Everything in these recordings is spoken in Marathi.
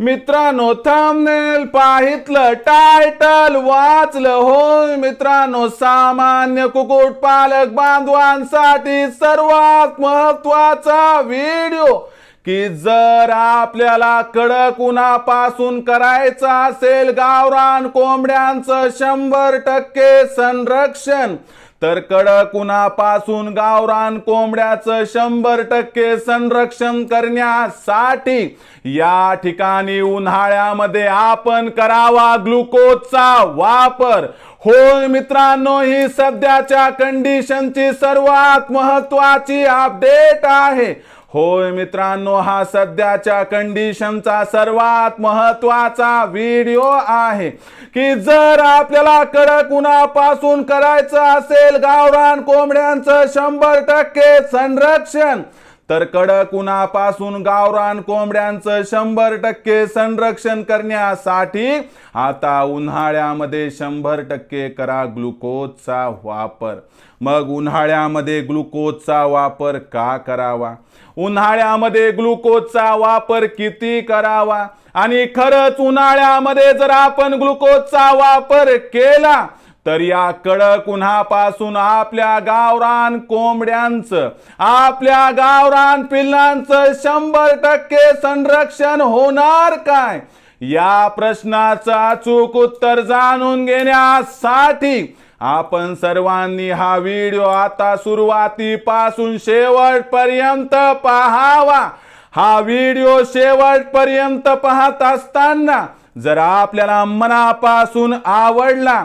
मित्रांनो थंबनेल पाहितलं टायटल वाचलं होय. मित्रांनो सामान्य कुकुट पालक बांधवांसाठी सर्वात महत्त्वाचा व्हिडिओ की जर आपल्याला कडक उन्हापासून करायचं असेल गावरान कोंबड्यांचं शंभर टक्के संरक्षण. तर कडक उन्हापासून गावरान कोंबड्याचं शंभर टक्के संरक्षण करण्यासाठी या ठिकाणी उन्हाळ्यामध्ये आपण करावा ग्लुकोजचा वापर. होय मित्रांनो ही सध्याच्या कंडिशनची सर्वात महत्वाची अपडेट आहे. होय मित्रांनो हा सध्याच्या कंडिशनचा सर्वात महत्त्वाचा व्हिडिओ आहे. की जर आपल्याला कडक उन्हापासून करायचं असेल गावरान कोंबड्यांचं शंभर टक्के संरक्षण तर कडक उन्हापासून गावरान कोंबड्यांचं शंभर टक्के संरक्षण करण्यासाठी आता उन्हाळ्यामध्ये शंभर टक्के करा ग्लुकोजचा वापर. मग उन्हाळ्यामध्ये ग्लुकोजचा वापर का करावा? उन्हाळ्यामध्ये ग्लुकोजचा वापर किती करावा? आणि खरंच उन्हाळ्यामध्ये जर आपण ग्लुकोजचा वापर केला तर या कडक उन्हापासून आपल्या गावरान कोंबड्यांचं आपल्या गावरान पिल्लांचं शंभर टक्के संरक्षण होणार काय? या प्रश्नाचं अचूक उत्तर जाणून घेण्यासाठी आपण सर्वांनी हा व्हिडिओ आता सुरुवातीपासून शेवटपर्यंत पाहावा. हा व्हिडिओ शेवटपर्यंत पाहत असताना जर आपल्याला मनापासून आवडला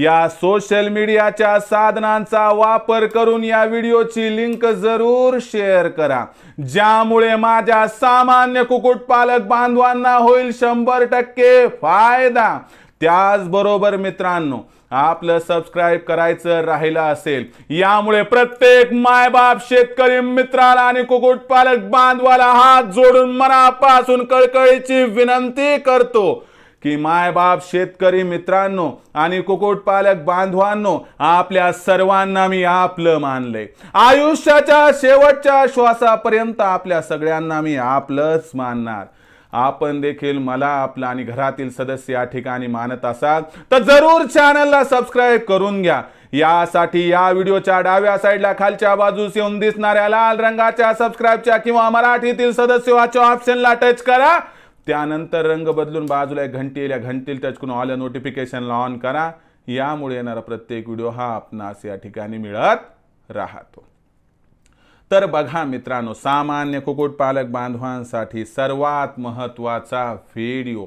या सोशल मीडियाच्या साधनांचा वापर करून या व्हिडिओची लिंक जरूर शेअर करा. ज्यामुळे माझ्या सामान्य कुक्कुटपालक बांधवांना होईल शंभर टक्के फायदा. त्याचबरोबर मित्रांनो आपलं सबस्क्राईब करायचं राहिलं असेल यामुळे प्रत्येक मायबाप शेतकरी मित्राला आणि कुक्कुटपालक बांधवाला हात जोडून मनापासून कळकळीची विनंती करतो. की मायबाप शेतकरी मित्रांनो आणि कुक्कुटपालक बांधवांनो आपल्या सर्वांना मी आपलं मानलंय. आयुष्याच्या शेवटच्या श्वासापर्यंत आपल्या सगळ्यांना मी आपलंच मानणार. आपण देखील मला आपला आणि घरातील सदस्य या ठिकाणी मानत असाल तर जरूर चॅनलला सबस्क्राईब करून घ्या. यासाठी या व्हिडिओच्या डाव्या साईडला खालच्या बाजूस येऊन दिसणाऱ्या लाल रंगाच्या सबस्क्राईबच्या किंवा मराठीतील सदस्य ऑप्शनला टच करा. त्यानंतर रंग बदलून बाजूला एक घंटी येईल. या घंटीला टच करून ऑल नोटिफिकेशनला ऑन करा. यामुळे येणारा प्रत्येक व्हिडिओ हा आपणास या ठिकाणी मिळत राहतो. तर बघा मित्रांनो सामान्य कुक्कुटपालक बांधवांसाठी सर्वात महत्त्वाचा व्हिडिओ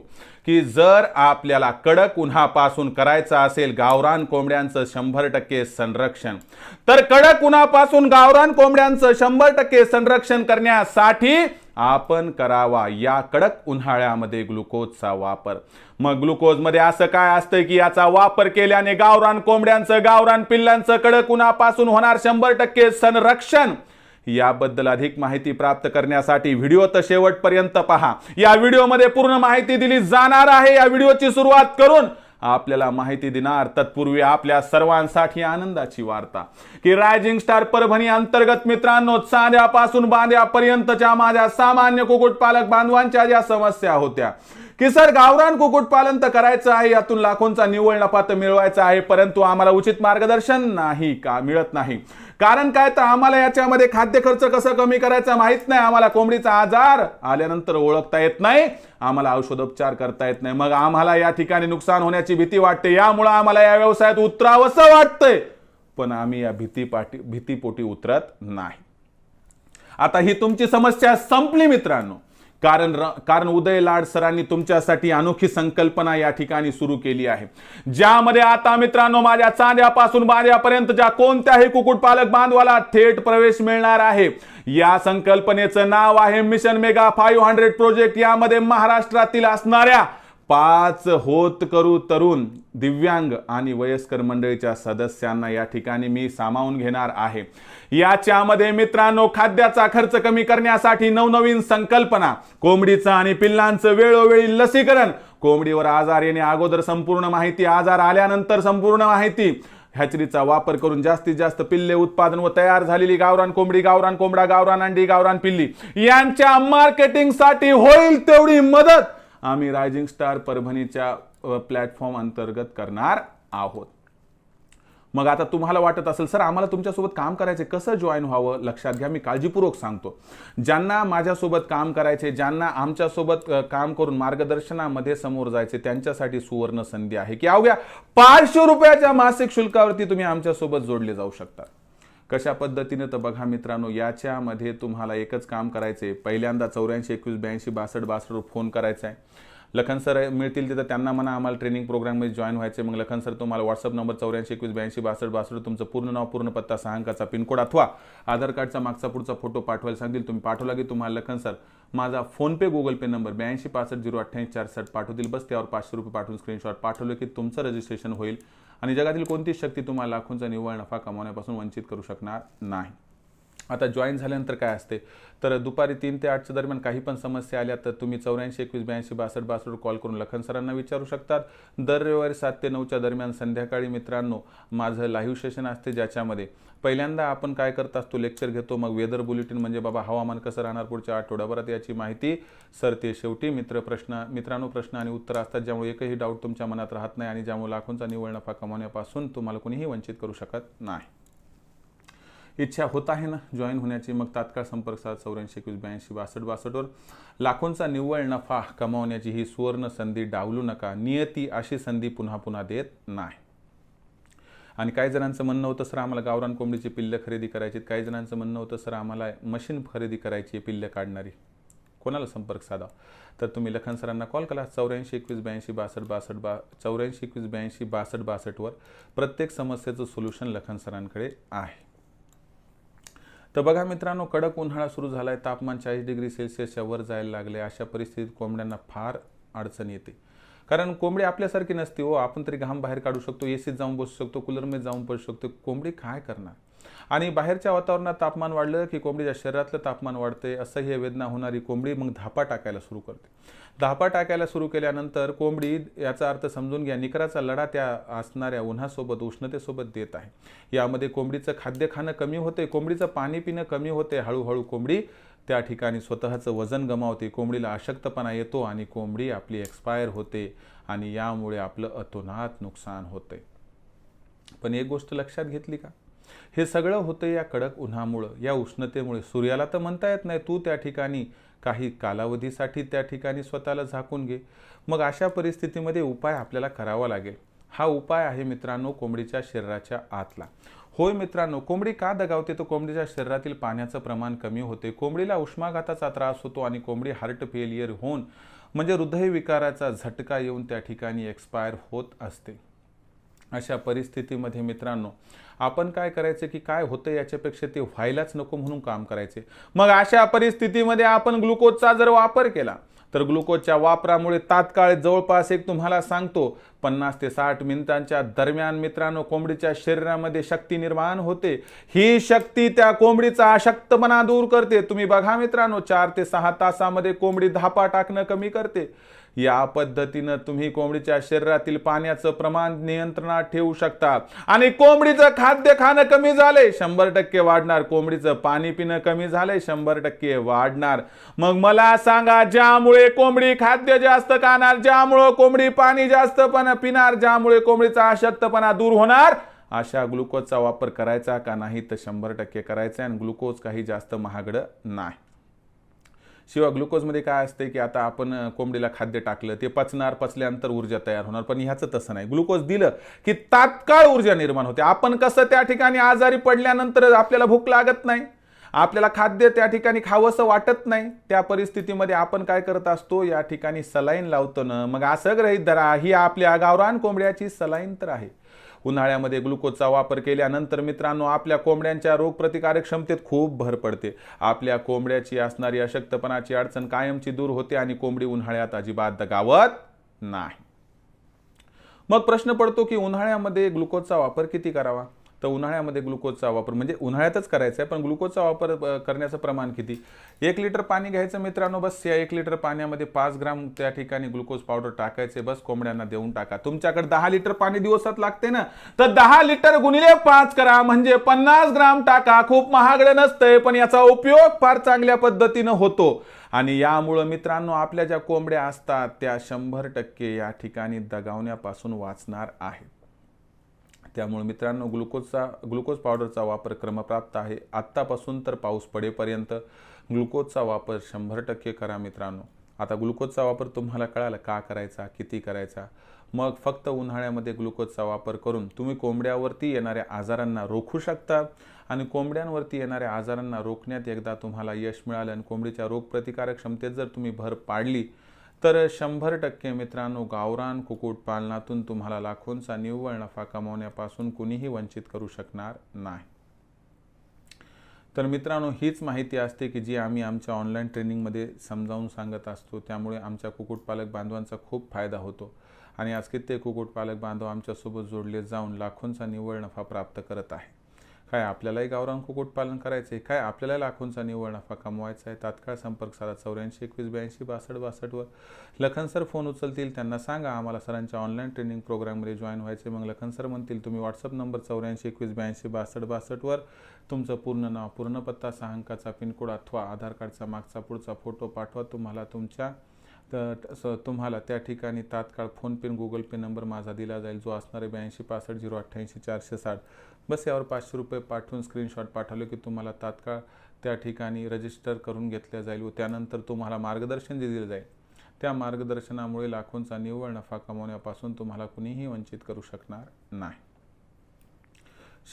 की जर आपल्याला कडक उन्हापासून करायचं असेल गावरान कोंबड्यांचं शंभर टक्के संरक्षण तर कडक उन्हापासून गावरान कोंबड्यांचं शंभर टक्के संरक्षण करण्यासाठी आपण करावा या कडक उन्हाळ्यामध्ये ग्लुकोजचा वापर. मग ग्लुकोजमध्ये असं काय असतं की याचा वापर केल्याने गावरान कोंबड्यांचं गावरान पिल्लांचं कडक उन्हापासून होणार शंभर टक्के संरक्षण? याबद्दल अधिक माहिती प्राप्त करण्यासाठी व्हिडिओ तर शेवटपर्यंत पहा. या व्हिडिओमध्ये पूर्ण माहिती दिली जाणार आहे. या व्हिडिओची सुरुवात करून आपल्याला माहिती देणार. तत्पूर्वी आपल्या सर्वांसाठी आनंदाची वार्ता. की रायझिंग स्टार परभणी अंतर्गत मित्रांनो चांद्यापासून बांध्यापर्यंतच्या माझ्या सामान्य कुक्कुटपालक बांधवांच्या ज्या समस्या होत्या की सर गावरान कुक्कुटपालन तर करायचं आहे यातून लाखोंचा निव्वळ नफा तर मिळवायचा आहे परंतु आम्हाला उचित मार्गदर्शन नाही का मिळत नाही. कारण काय तर आम्हाला याच्यामध्ये खाद्य खर्च कसं कमी करायचा माहीत नाही. आम्हाला कोंबडीचा आजार आल्यानंतर ओळखता येत नाही. आम्हाला औषधोपचार करता येत नाही. मग आम्हाला या ठिकाणी नुकसान होण्याची भीती वाटते. यामुळे आम्हाला या व्यवसायात उतरावंसं वाटतंय. पण आम्ही या भीती पाठी भीतीपोटी उतरत नाही. आता ही तुमची समस्या संपली मित्रांनो. कारण र- कारण उदय लाड सरांनी तुमच्यासाठी अनोखी संकल्पना या ठिकाणी सुरू केली आहे. ज्यामध्ये आता मित्रांनो माझ्या चांद्यापासून बांध्यापर्यंत ज्या कोणत्याही कुक्कुटपालक बांधवाला थेट प्रवेश मिळणार आहे या संकल्पनेचं नाव आहे mission mega five hundred project यामध्ये महाराष्ट्रातील असणाऱ्या पाच होत करू तरुण दिव्यांग आणि वयस्कर मंडळीच्या सदस्यांना या ठिकाणी मी सामावून घेणार आहे. याच्यामध्ये मित्रांनो खाद्याचा खर्च कमी करण्यासाठी नवनवीन संकल्पना कोंबडीचं आणि पिल्लांचं वेळोवेळी लसीकरण. कोंबडीवर आजार येणे अगोदर संपूर्ण माहिती आजार आल्यानंतर संपूर्ण माहिती. हॅचरीचा वापर करून जास्तीत जास्त पिल्ले उत्पादन व तयार झालेली गावरान कोंबडी गावरान कोंबडा गावरान अंडी गावरान पिल्ली यांच्या मार्केटिंगसाठी होईल तेवढी मदत. आम्ही रायझिंग स्टार परभणीच्या प्लॅटफॉर्म अंतर्गत करणार आहोत. मग आता तुम्हाला वाटत असेल सर आम्हाला तुमच्यासोबत काम करायचे कसं जॉईन व्हावं? लक्षात घ्या मी काळजीपूर्वक सांगतो. ज्यांना माझ्यासोबत काम करायचे ज्यांना आमच्यासोबत काम करून मार्गदर्शनामध्ये समोर जायचे त्यांच्यासाठी सुवर्ण संधी आहे. की अवघ्या पाचशे रुपयाच्या मासिक शुल्कावरती तुम्ही आमच्यासोबत जोडले जाऊ शकता. कशा पद्धतीने तर बघा मित्रांनो याच्यामध्ये तुम्हाला एकच काम करायचे पहिल्यांदा चौऱ्याऐंशी एकवीस ब्याऐंशी बासष्ट बासष्टवर फोन करायचा आहे. लखन सर मिळतील तिथं त्यांना म्हणा आम्हाला ट्रेनिंग प्रोग्राममध्ये जॉईन व्हायचे मग लखन सर तुम्हाला व्हॉट्सअप नंबर चौऱ्याऐंशी एकवीस ब्याऐंशी बासष्ट बासष्ट तुमचं पूर्ण नाव पूर्ण पत्ता सहा अंकाचा पिनकोड अथवा आधार कार्डचा मागचा पुढचा फोटो पाठवायला सांगतील. तुम्ही पाठवला की तुम्हाला लखन सर माझा फोनपे गुगल पे नंबर ब्याऐंशी पासष्ट झिरो अठ्ठ्याऐंशी चारसष्ट पाठवतील. बस त्यावर पाचशे रुपये पाठवून स्क्रीनशॉट पाठवलं की तुमचं रजिस्ट्रेशन होईल. आणि जगातील कोणतीच शक्ती तुम्हाला लाखोंचा निव्वळ नफा कमावण्यापासून वंचित करू शकणार नाही. आता जॉईन झाल्यानंतर काय असते? तर दुपारी तीन ते आठच्या दरम्यान काही पण समस्या आल्या तर तुम्ही चौऱ्याऐंशी एकवीस ब्याऐंशी बासष्ट बासष्ट कॉल करून लखन सरांना विचारू शकतात. दर रविवारी सात ते नऊच्या दरम्यान संध्याकाळी मित्रांनो माझं लाईव्ह सेशन असते ज्याच्यामध्ये पहिल्यांदा आपण काय करत असतो लेक्चर घेतो मग वेदर बुलेटिन म्हणजे बाबा हवामान कसं राहणार पुढच्या आठवड्याभरात याची माहिती सर ते शेवटी मित्र प्रश्न मित्रांनो प्रश्न आणि उत्तर असतात ज्यामुळे एकही डाऊट तुमच्या मनात राहत नाही आणि ज्यामुळे लाखोंचा निव्वळ नफा कमावण्यापासून तुम्हाला कोणीही वंचित करू शकत नाही. इच्छा होत आहे ना? जॉईन होण्याची. मग तात्काळ संपर्क साध. चौऱ्याऐंशी एकवीस ब्याऐंशी बासष्ट बासष्टवर लाखोंचा निव्वळ नफा कमावण्याची ही सुवर्ण संधी डावलू नका. नियती अशी संधी पुन्हा पुन्हा देत नाही. आणि काही जणांचं म्हणणं होतं सर आम्हाला गावरान कोंबडीची पिल्लं खरेदी करायची आहेत. काही जणांचं म्हणणं होतं सर आम्हाला मशीन खरेदी करायची आहे पिल्लं काढणारी. कोणाला संपर्क साधा तर तुम्ही लखन सरांना कॉल करा. चौऱ्याऐंशी एकवीस ब्याऐंशी बासष्ट बासष्ट बा चौऱ्याऐंशी एकवीस ब्याऐंशी बासष्ट बासष्टवर प्रत्येक समस्येचं सोल्युशन लखन सरांकडे आहे. तर बघा मित्रांनो कडक उन्हाळा सुरू झाला आहे तापमान चाळीस डिग्री सेल्सिअसच्या वर जायला लागले अशा परिस्थितीत कोंबड्यांना फार अडचण येते. कारण कोंबडी आपल्यासारखी नसते हो. आपण तरी घाम बाहेर काढू शकतो एसीत जाऊन बसू शकतो कूलरमध्ये जाऊन बसू शकतो. कोंबडी काय करणार? आणि बाहेरच्या वातावरणात तापमान वाढलं की कोंबडीच्या शरीरातलं तापमान वाढते असह्य वेदना होणारी कोंबडी मग धापा टाकायला सुरू करते. धापा टाकायला सुरू केल्यानंतर कोंबडी याचा अर्थ समजून घ्या निकराचा लढा त्या असणाऱ्या उन्हासोबत उष्णतेसोबत देत आहे. यामध्ये कोंबडीचं खाद्य खाणं कमी होते कोंबडीचं पाणी पिणं कमी होते हळूहळू कोंबडी त्या ठिकाणी स्वतःचं वजन गमावते कोंबडीला अशक्तपणा येतो आणि कोंबडी आपली एक्सपायर होते आणि यामुळे आपलं अतोनात नुकसान होते. पण एक गोष्ट लक्षात घेतली का? हे सगळं होतं या कडक उन्हामुळं या उष्णतेमुळे. सूर्याला तर म्हणता येत नाही तू त्या ठिकाणी काही कालावधीसाठी त्या ठिकाणी स्वतःला झाकून घे. मग अशा परिस्थितीमध्ये उपाय आपल्याला करावा लागेल. हा उपाय आहे मित्रांनो कोंबडीच्या शरीराच्या आतला. होय मित्रांनो कोंबडी का दगावते? तर कोंबडीच्या शरीरातील पाण्याचं प्रमाण कमी होते. कोंबडीला उष्माघाताचा त्रास होतो आणि कोंबडी हार्ट फेलियर होऊन म्हणजे हृदयविकाराचा झटका येऊन त्या ठिकाणी एक्सपायर होत असते. अशा परिस्थितीमध्ये मित्रांनो आपण काय करायचं की काय होतं याच्यापेक्षा ते व्हायलाच नको म्हणून काम करायचे. मग अशा परिस्थितीमध्ये आपण ग्लुकोजचा जर वापर केला तर ग्लुकोजच्या वापरामुळे तात्काळ जवळपास एक तुम्हाला सांगतो पन्नास ते साठ मिनिटांच्या दरम्यान मित्रांनो कोंबडीच्या शरीरामध्ये शक्ती निर्माण होते. ही शक्ती त्या कोंबडीचा अशक्तपणा दूर करते. तुम्ही बघा मित्रांनो चार ते सहा तासामध्ये कोंबडी धापा टाकणं कमी करते. या पद्धतीनं तुम्ही कोंबडीच्या शरीरातील पाण्याचं प्रमाण नियंत्रणात ठेवू शकता. आणि कोंबडीचं खाद्य खाणं कमी झालंय शंभर टक्के वाढणार. कोंबडीचं पाणी पिणं कमी झालंय शंभर टक्के वाढणार. मग मला सांगा ज्यामुळे कोंबडी खाद्य जास्त खाणार ज्यामुळे कोंबडी पाणी जास्त पण पिणार ज्यामुळे कोंबडीचा अशक्तपणा दूर होणार? अशा ग्लुकोजचा वापर करायचा का नाही तर शंभर टक्के करायचा आणि ग्लुकोज काही जास्त महागडं नाही. शिवाय ग्लुकोजमध्ये काय असते की आता आपण कोंबडीला खाद्य टाकलं ते पचणार पचल्यानंतर ऊर्जा तयार होणार पण ह्याचं तसं नाही. ग्लुकोज दिलं की तात्काळ ऊर्जा निर्माण होते. आपण कसं त्या ठिकाणी आजारी पडल्यानंतर आपल्याला भूक लागत नाही आपल्याला खाद्य त्या ठिकाणी खावंसं वाटत नाही त्या परिस्थितीमध्ये आपण काय करत असतो या ठिकाणी सलाईन लावतो ना. मग असं ग्रहित धरा ही आपल्या गावरान कोंबड्याची सलाईन तर आहे. उन्हाळ्यामध्ये ग्लुकोजचा वापर केल्यानंतर मित्रांनो आपल्या कोंबड्यांच्या रोगप्रतिकारक क्षमतेत खूप भर पडते. आपल्या कोंबड्याची असणारी अशक्तपणाची अडचण कायमची दूर होते आणि कोंबडी उन्हाळ्यात अजिबात दगावत नाही. मग प्रश्न पडतो की उन्हाळ्यामध्ये ग्लुकोजचा वापर किती करावा? तर उन्हाळ्यामध्ये ग्लुकोजचा वापर म्हणजे उन्हाळ्यातच करायचा आहे पण ग्लुकोजचा वापर करण्याचं प्रमाण किती? एक लिटर पाणी घ्यायचं मित्रांनो बस या एक लिटर पाण्यामध्ये पाच ग्राम त्या ठिकाणी ग्लुकोज पावडर टाकायचे बस कोंबड्यांना देऊन टाका. तुमच्याकडे दहा लिटर पाणी दिवसात लागते ना? तर दहा लिटर गुणिले पाच करा म्हणजे पन्नास ग्राम टाका. खूप महागडं नसतंय पण याचा उपयोग फार चांगल्या पद्धतीनं होतो. आणि यामुळं मित्रांनो आपल्या ज्या कोंबड्या असतात त्या शंभर टक्के या ठिकाणी दगावण्यापासून वाचणार आहेत. त्यामुळे मित्रांनो ग्लुकोजचा ग्लुकोज पावडरचा वापर क्रमप्राप्त आहे. आत्तापासून तर पाऊस पडेपर्यंत ग्लुकोजचा वापर शंभर टक्के करा मित्रांनो. आता ग्लुकोजचा वापर तुम्हाला कळाला का करायचा किती करायचा? मग फक्त उन्हाळ्यामध्ये ग्लुकोजचा वापर करून तुम्ही कोंबड्यावरती येणाऱ्या आजारांना रोखू शकता आणि कोंबड्यांवरती येणाऱ्या आजारांना रोखण्यात एकदा तुम्हाला यश मिळालं आणि कोंबडीच्या रोगप्रतिकारक क्षमतेत जर तुम्ही भर पाडली तर शंभर टक्के मित्रांनो गावरान कुक्कुटपालनातून तुम्हाला लाखोंचा निव्वळ नफा कमावण्यापासून कुणीही वंचित करू शकणार नाही. तर मित्रांनो हीच माहिती असते की जी आम्ही आमच्या ऑनलाईन ट्रेनिंगमध्ये समजावून सांगत असतो. त्यामुळे आमच्या कुक्कुटपालक बांधवांचा खूप फायदा होतो. आणि आज कित्येक कुक्कुटपालक बांधव आमच्यासोबत जोडले जाऊन लाखोंचा निव्वळ नफा प्राप्त करत आहे काय आपल्यालाही गावरान कुक्कुटपालन करायचे काय आपल्याला लाखोंचा निव्वळ नफा कमवायचा आहे? तात्काळ संपर्क साधा. चौऱ्याऐंशी एकवीस ब्याऐंशी बासष्ट बासष्टवर लखन सर फोन उचलतील. त्यांना सांगा आम्हाला सरांच्या ऑनलाईन ट्रेनिंग प्रोग्राममध्ये जॉईन व्हायचे मग लखन सर म्हणतील तुम्ही व्हॉट्सअप नंबर चौऱ्याऐंशी एकवीस ब्याऐंशी बासष्ट बासष्टवर तुमचं पूर्ण नाव पूर्ण पत्ता सहा अंकाचा पिनकोड अथवा आधार कार्डचा मागचा पुढचा फोटो पाठवा. तुम्हाला तुमच्या तर स- तुम्हाला त्या ठिकाणी तात्काळ फोनपे गुगल पे नंबर माझा दिला जाईल. जो असणार आहे ब्याऐंशी पासष्ट झिरो अठ्ठ्याऐंशी चारशे साठ. बस यावर पाचशे रुपये पाठवून स्क्रीनशॉट पाठवलं की तुम्हाला तात्काळ त्या ठिकाणी रजिस्टर करून घेतल्या जाईल व त्यानंतर तुम्हाला मार्गदर्शन जे दिलं जाईल त्या मार्गदर्शनामुळे लाखोंचा निव्वळ नफा कमवण्यापासून तुम्हाला कुणीही वंचित करू शकणार नाही.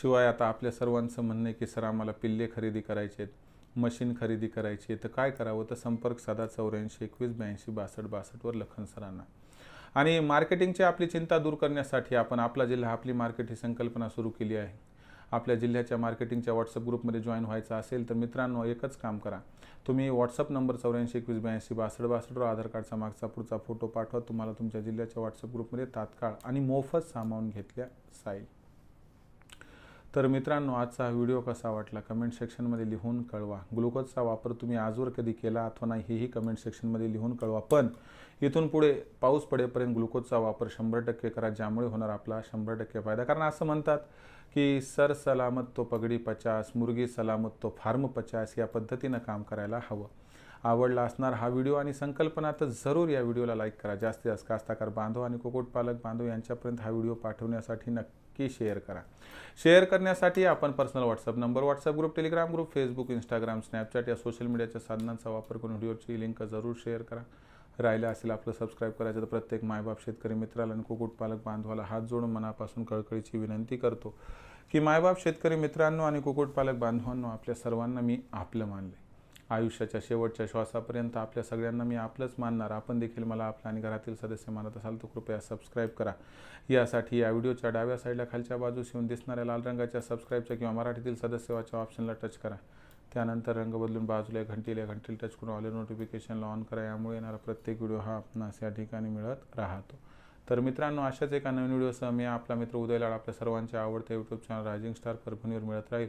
शिवाय आता आपल्या सर्वांचं म्हणणं आहे की सर आम्हाला पिल्ले खरेदी करायचे आहेत. मशीन खरेदी करायची आहे तर काय करावं? तर संपर्क साधा चौऱ्याऐंशी एकवीस ब्याऐंशी बासष्ट बासष्टवर लखन सरांना. आणि मार्केटिंगची आपली चिंता दूर करण्यासाठी आपण आपला जिल्हा आपली मार्केट ही संकल्पना सुरू केली आहे. आपल्या जिल्ह्याच्या मार्केटिंगच्या व्हॉट्सअप ग्रुपमध्ये जॉईन व्हायचं असेल तर मित्रांनो एकच काम करा. तुम्ही व्हॉट्सअप नंबर चौऱ्याऐंशी एकवीस ब्याऐंशी बासष्ट बासष्टवर आधार कार्डचा मागचा पुढचा फोटो पाठवा. तुम्हाला तुमच्या जिल्ह्याच्या व्हॉट्सअप ग्रुपमध्ये तात्काळ आणि मोफत सामावून घेतल्या जाईल. तर मित्रांनो आजचा हा व्हिडिओ कसा वाटला कमेंट सेक्शनमध्ये लिहून कळवा. ग्लुकोजचा वापर तुम्ही आजवर कधी केला अथवा नाही हेही कमेंट सेक्शनमध्ये लिहून कळवा. पण इथून पुढे पाऊस पडेपर्यंत ग्लुकोजचा वापर शंभर टक्के करा ज्यामुळे होणार आपला शंभर टक्के फायदा. कारण असं म्हणतात की सर सलामत तो पगडी पचास मुर्गी सलामत तो फार्म पचास या पद्धतीनं काम करायला हवं. आवडला असणार हा व्हिडिओ आणि संकल्पना तर जरूर या व्हिडिओला लाईक करा. जास्तीत जास्त कास्ताकार बांधव आणि कुक्कुटपालक बांधव यांच्यापर्यंत हा व्हिडिओ पाठवण्यासाठी नक्की शेअर करा. शेअर करण्यासाठी आपण personal WhatsApp number WhatsApp group Telegram group Facebook Instagram Snapchat या सोशल मीडियाच्या साधनांचा वापर करून व्हिडिओची लिंक जरूर शेअर करा. राहिलं असेल आपलं सबस्क्राईब करायचं तर प्रत्येक मायबाप शेतकरी मित्राला आणि कुक्कुटपालक बांधवाला हात जोडून मनापासून कळकळीची विनंती करतो की मायबाप शेतकरी मित्रांनो आणि कुक्कुटपालक बांधवांनो आपल्या सर्वांना मी आपलं मानले आयुष्याच्या शेवटच्या श्वासापर्यंत आपल्या सगळ्यांना मी आपलंच मानणार. आपण देखील मला आपलं आणि घरातील सदस्य मानत असाल तर कृपया सबस्क्राईब करा. यासाठी या व्हिडिओच्या डाव्या साईडला खालच्या बाजूस येऊन दिसणाऱ्या लाल रंगाच्या सबस्क्राईबच्या किंवा मराठीतील सदस्यवाच्या ऑप्शनला टच करा. त्यानंतर रंग बदलून बाजूला घंटीला घंटीला टच करून ऑल नोटिफिकेशनला ऑन करा. यामुळे येणारा प्रत्येक व्हिडिओ हा आपणास या ठिकाणी मिळत राहतो. तर मित्रांनो अशाच एका नवीन व्हिडिओसह मी आपला मित्र उदय लाड आपल्या सर्वांच्या आवडत्या यूट्यूब चॅनल रायझिंग स्टार परभणीवर मिळत राहील.